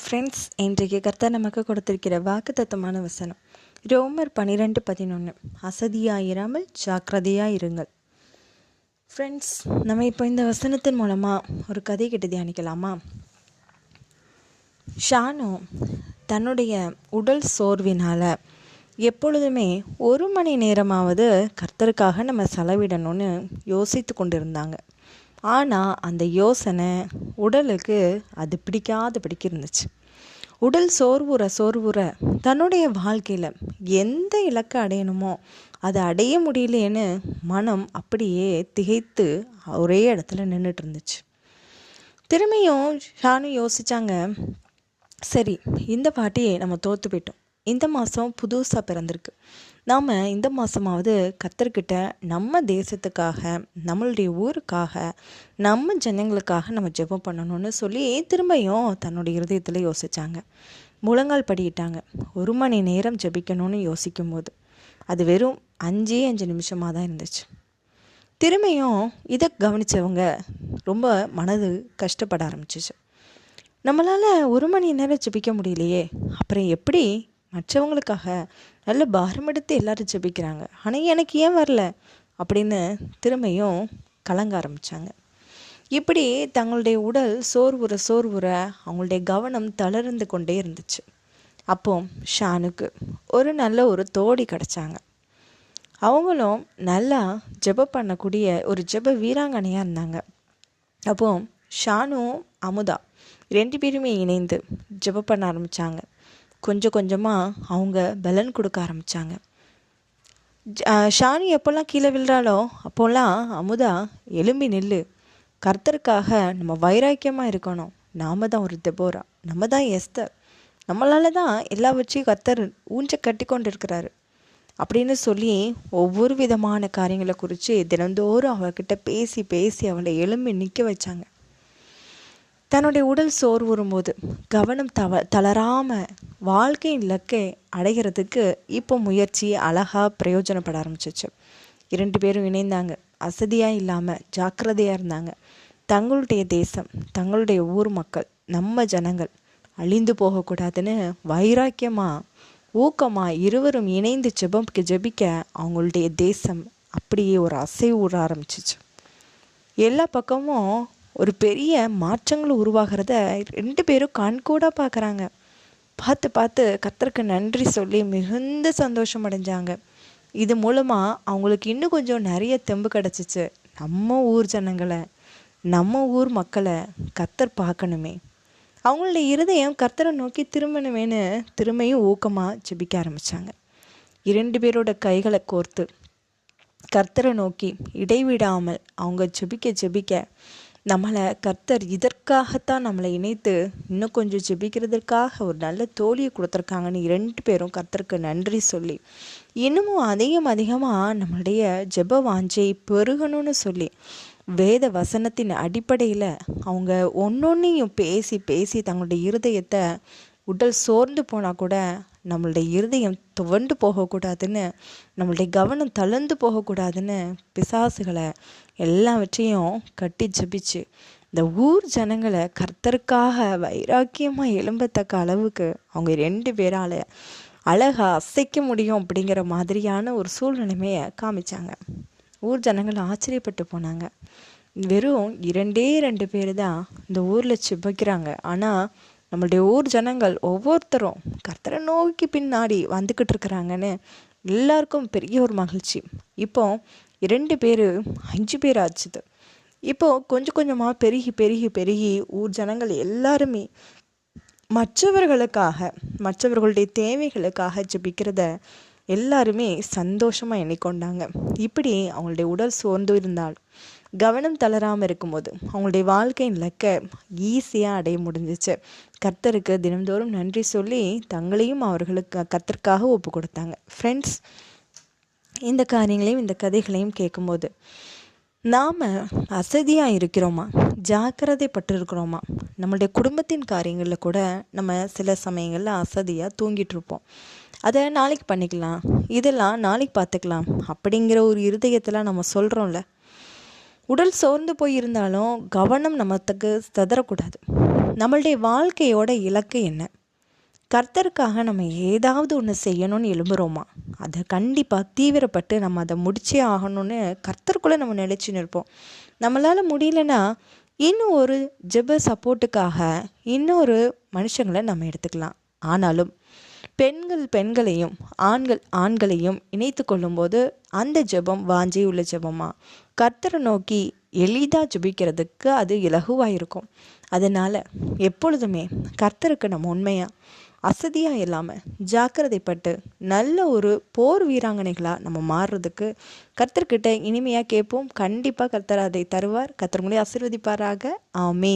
Friends இன்றைக்கு கர்த்தர் நமக்கு கொடுத்திருக்கிற வாக்குத்தத்தமான வசனம். ரோமர் பன்னிரெண்டு பதினொன்று அசதியாயிராமல் ஜாக்கிரதையாக இருங்கள் ஃப்ரெண்ட்ஸ் நம்ம இப்போ இந்த வசனத்தின் மூலமாக ஒரு கதை கிட்ட தியானிக்கலாமா? ஷானு தன்னுடைய உடல் சோர்வினால் எப்பொழுதுமே ஒரு மணி நேரமாவது கர்த்தருக்காக நம்ம செலவிடணும்னு யோசித்து கொண்டிருந்தாங்க. ஆனால் அந்த யோசனை உடலுக்கு அது பிடிக்காத பிடிக்க இருந்துச்சு உடல் சோர்வுற சோர்வுற. தன்னுடைய வாழ்க்கையில் எந்த இலக்கை அடையணுமோ அதை அடைய முடியலையேன்னு மனம் அப்படியே திகைத்து ஒரே இடத்துல நின்றுட்டு இருந்துச்சு திரும்பியும் ஷானு யோசித்தாங்க சரி இந்த பாட்டி நம்ம தோற்று போயிட்டோம். இந்த மாதம் புதுசாக பிறந்திருக்கு. நாம் இந்த மாதமாவது கத்தர்கிட்ட நம்ம தேசத்துக்காக நம்மளுடைய ஊருக்காக நம்ம ஜனங்களுக்காக நம்ம ஜெபம் பண்ணணும்னு சொல்லி திரும்பியும் தன்னுடைய இருதயத்தில் யோசித்தாங்க முழங்கால் படியிட்டாங்க. ஒரு மணி நேரம் ஜெபிக்கணும்னு யோசிக்கும் போது அது வெறும் அஞ்சே அஞ்சு நிமிஷமாக தான் இருந்துச்சு. திரும்பியும் இதை கவனித்தவங்க ரொம்ப மனது கஷ்டப்பட ஆரம்பிச்சிச்சு. நம்மளால் ஒரு மணி நேரம் ஜெபிக்க முடியலையே. அப்புறம் எப்படி மற்றவங்களுக்காக நல்ல பாரம் எடுத்து எல்லாரும் ஜெபிக்கிறாங்க. ஆனால் எனக்கு ஏன் வரல? அப்படின்னு திரும்பியும் கலங்க ஆரம்பித்தாங்க இப்படி தங்களுடைய உடல் சோர்வுற சோர்வுற அவங்களுடைய கவனம் தளர்ந்து கொண்டே இருந்துச்சு. அப்போ ஷானுக்கு ஒரு நல்ல ஒரு தோடி கிடச்சாங்க. அவங்களும் நல்லா ஜெப பண்ணக்கூடிய ஒரு ஜெப வீராங்கனையாக இருந்தாங்க. அப்போ ஷானும் அமுதா ரெண்டு பேருமே இணைந்து ஜெப பண்ண ஆரம்பித்தாங்க கொஞ்சம் கொஞ்சமாக அவங்க பலன் கொடுக்க ஆரம்பித்தாங்க ஷானி எப்போல்லாம் கீழே விழுறாளோ அப்போல்லாம் அமுதா எலும்பி நெல் கர்த்தருக்காக நம்ம வைராக்கியமாக இருக்கணும். நாம தான் ஒரு தெபோரா. நம்ம தான் எஸ்தர். நம்மளால தான் எல்லா வச்சையும் கர்த்தர் ஊஞ்ச கட்டி கொண்டு இருக்கிறாரு அப்படின்னு சொல்லி ஒவ்வொரு விதமான காரியங்களை குறித்து தினந்தோறும் அவகிட்ட பேசி பேசி அவளை எலும்பி நிற்க வச்சாங்க. தன்னுடைய உடல் சோர்வுறும்போது கவனம் தவ தளராமல் வாழ்க்கையின் இலக்கை அடைகிறதுக்கு இப்போ முயற்சி அழகாக பிரயோஜனப்பட ஆரம்பிச்சிச்சு. இரண்டு பேரும் இணைந்தாங்க. அசதியாக இல்லாமல் ஜாக்கிரதையாக இருந்தாங்க. தங்களுடைய தேசம் தங்களுடைய ஊர் மக்கள் நம்ம ஜனங்கள் அழிந்து போகக்கூடாதுன்னு வைராக்கியமாக ஊக்கமாக இருவரும் இணைந்து ஜெபம் ஜெபிக்க அவங்களுடைய தேசம் அப்படியே ஒரு அசைவு விட ஆரம்பிச்சிச்சு. எல்லா பக்கமும் ஒரு பெரிய மாற்றங்கள் உருவாகிறத ரெண்டு பேரும் கண்கூடாக பார்க்குறாங்க பார்த்து பார்த்து கத்தருக்கு நன்றி சொல்லி மிகுந்த சந்தோஷம் அடைஞ்சாங்க. இது மூலமாக அவங்களுக்கு இன்னும் கொஞ்சம் நிறைய தெம்பு கிடச்சிச்சு. நம்ம ஊர் ஜனங்களை நம்ம ஊர் மக்களை கத்தர் பார்க்கணுமே. அவங்களுடைய இருதயம் கர்த்தரை நோக்கி திரும்பணுமேனு திரும்பியும் ஊக்கமாக ஜெபிக்க ஆரம்பித்தாங்க இரண்டு பேரோட கைகளை கோர்த்து கர்த்தரை நோக்கி இடைவிடாமல் அவங்க ஜெபிக்க ஜெபிக்க நம்மளை கர்த்தர் இதற்காகத்தான் நம்மளை இணைத்து இன்னும் கொஞ்சம் ஜெபிக்கிறதுக்காக ஒரு நல்ல தோழியை கொடுத்துருக்காங்கன்னு இரண்டு பேரும் கர்த்தருக்கு நன்றி சொல்லி. இன்னமும் அதிகம் அதிகமாக நம்மளுடைய ஜெப வாஞ்சை பெருகணும்னு சொல்லி வேத வசனத்தின் அடிப்படையில் அவங்க ஒன்றொன்னையும் பேசி பேசி தங்களுடைய இருதயத்தை உடல் சோர்ந்து போனால் கூட நம்மளுடைய இருதயம் துவண்டு போகக்கூடாதுன்னு நம்மளுடைய கவனம் தளர்ந்து போகக்கூடாதுன்னு பிசாசுகளை எல்லாவற்றையும் கட்டி ஜபிச்சு இந்த ஊர் ஜனங்களை கர்த்தருக்காக வைராக்கியமாக எழும்பத்தக்க அளவுக்கு அவங்க ரெண்டு பேரால் அழகாக அசைக்க முடியும் அப்படிங்கிற மாதிரியான ஒரு சூழ்நிலைமையை காமிச்சாங்க. ஊர் ஜனங்கள் ஆச்சரியப்பட்டு போனாங்க. வெறும் இரண்டே ரெண்டு பேர் தான் இந்த ஊரில் சிபக்கிறாங்க ஆனால் நம்மளுடைய ஊர் ஜனங்கள் ஒவ்வொருத்தரும் கர்த்தரை நோக்கி பின்னாடி வந்துக்கிட்டு இருக்கிறாங்கன்னு எல்லாருக்கும் பெரிய ஒரு மகிழ்ச்சி. இப்போ இரண்டு பேர் அஞ்சு பேர் ஆச்சுது. இப்போது கொஞ்சம் கொஞ்சமாக பெருகி பெருகி பெருகி ஊர் ஜனங்கள் எல்லாருமே மற்றவர்களுக்காக மற்றவர்களுடைய தேவைகளுக்காக ஜபிக்கிறத எல்லாருமே சந்தோஷமாக எண்ணிக்கொண்டாங்க. இப்படி அவங்களுடைய உடல் சோர்ந்து இருந்தால் கவனம் தளராமல் இருக்கும்போது அவங்களுடைய வாழ்க்கையின் இலக்க ஈஸியாக அடைய முடிஞ்சிச்சு. கர்த்தருக்கு தினந்தோறும் நன்றி சொல்லி தங்களையும் அவர்களுக்கு கத்தருக்காக ஒப்பு கொடுத்தாங்க ஃப்ரெண்ட்ஸ் இந்த காரியங்களையும் இந்த கதைகளையும் கேட்கும்போது நாம் அசதியாக இருக்கிறோமா? ஜாக்கிரதை பட்டிருக்கிறோமா? நம்மளுடைய குடும்பத்தின் காரியங்களில் கூட நம்ம சில சமயங்களில் அசதியாக தூங்கிட்டு இருப்போம் அதை நாளைக்கு பண்ணிக்கலாம். இதெல்லாம் நாளைக்கு பார்த்துக்கலாம். அப்படிங்கிற ஒரு இருதயத்தில் நம்ம சொல்கிறோம்ல உடல் சோர்ந்து போயிருந்தாலும் கவனம் நமத்துக்கு சிதறக்கூடாது. நம்மளுடைய வாழ்க்கையோட இலக்கு என்ன? கர்த்தருக்காக நம்ம ஏதாவது ஒன்று செய்யணும்னு எழும்புறோமா? அதை கண்டிப்பாக தீவிரப்பட்டு நம்ம அதை முடிச்சே ஆகணும்னு கர்த்தருக்குள்ளே நம்ம நினச்சி நிற்போம். நம்மளால் முடியலன்னா இன்னும் ஒரு ஜெப சப்போர்ட்டுக்காக இன்னொரு மனுஷங்களை நம்ம எடுத்துக்கலாம். ஆனாலும் பெண்கள் பெண்களையும் ஆண்கள் ஆண்களையும் இணைத்து கொள்ளும்போது அந்த ஜெபம் வாஞ்சி உள்ள ஜெபமா? கர்த்தரை நோக்கி எளிதாக ஜெபிக்கிறதுக்கு அது இலகுவாக இருக்கும். அதனால் எப்பொழுதுமே கர்த்தருக்கு நம்ம உண்மையாக அசதியாக இல்லாமல் ஜாக்கிரதைப்பட்டு நல்ல ஒரு போர் வீராங்கனைகளாக நம்ம மாறுறதுக்கு கர்த்தர்கிட்ட இனிமையாக கேட்போம். கண்டிப்பாக கர்த்தர் அதை தருவார். கர்த்தர் மூலியம் ஆசீர்வதிப்பாராக. ஆமீன்.